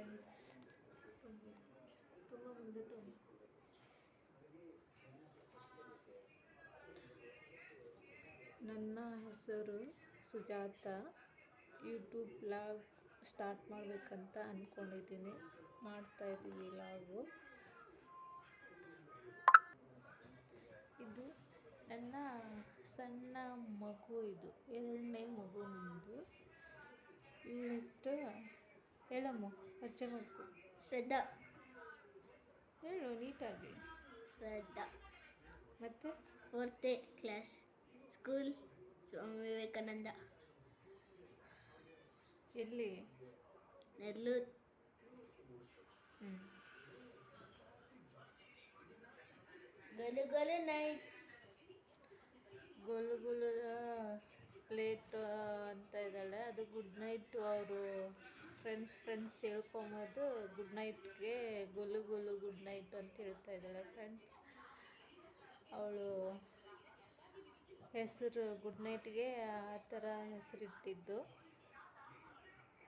ತುಂಬ ನನ್ನ ಹೆಸರು ಸುಜಾತ. ಯೂಟ್ಯೂಬ್ ಬ್ಲಾಗ್ ಸ್ಟಾರ್ಟ್ ಮಾಡಬೇಕಂತ ಅಂದ್ಕೊಂಡಿದ್ದೀನಿ ಮಾಡ್ತಾಯಿದ್ದೀವಿ ಲಾಗು. ಇದು ನನ್ನ ಸಣ್ಣ ಮಗು ಇದು. ಎರಡನೇ ಮಗು ನಂದು. ಇವಳ ಹೇಳಮ್ಮ ಪರಿಚಯ ಮಾಡ್ಕೊ. ಶ್ರದ್ಧಾ. ಹೇಳು ನೀಟಾಗಿ. ಶ್ರದ್ಧಾ. ಮತ್ತು? ಫೋರ್ತೆ ಕ್ಲಾಸ್ ಸ್ಕೂಲ್ ಸ್ವಾಮಿ ವಿವೇಕಾನಂದ. ಎಲ್ಲಿ? ನೆರ್ಲೂರ್ ಹ್ಞೂ ನೈಟ್ ಗೊಲು ಗೊಲು ಲೇಟ್ ಅಂತ ಇದ್ದಾಳೆ. ಅದು ಗುಡ್ ನೈಟ್ ಅವರು. ಫ್ರೆಂಡ್ಸ್ ಫ್ರೆಂಡ್ಸ್ ಹೇಳ್ಕೊಂಬೋದು ಗುಡ್ ನೈಟ್ಗೆ ಗೊಲು ಗೊಲ್ಲು ಗುಡ್ ನೈಟ್ ಅಂತ ಹೇಳ್ತಾ ಇದ್ದಾಳೆ ಫ್ರೆಂಡ್ಸ್ ಅವಳು ಹೆಸರು ಗುಡ್ ನೈಟ್ಗೆ ಆ ಥರ ಹೆಸರಿಟ್ಟಿದ್ದು.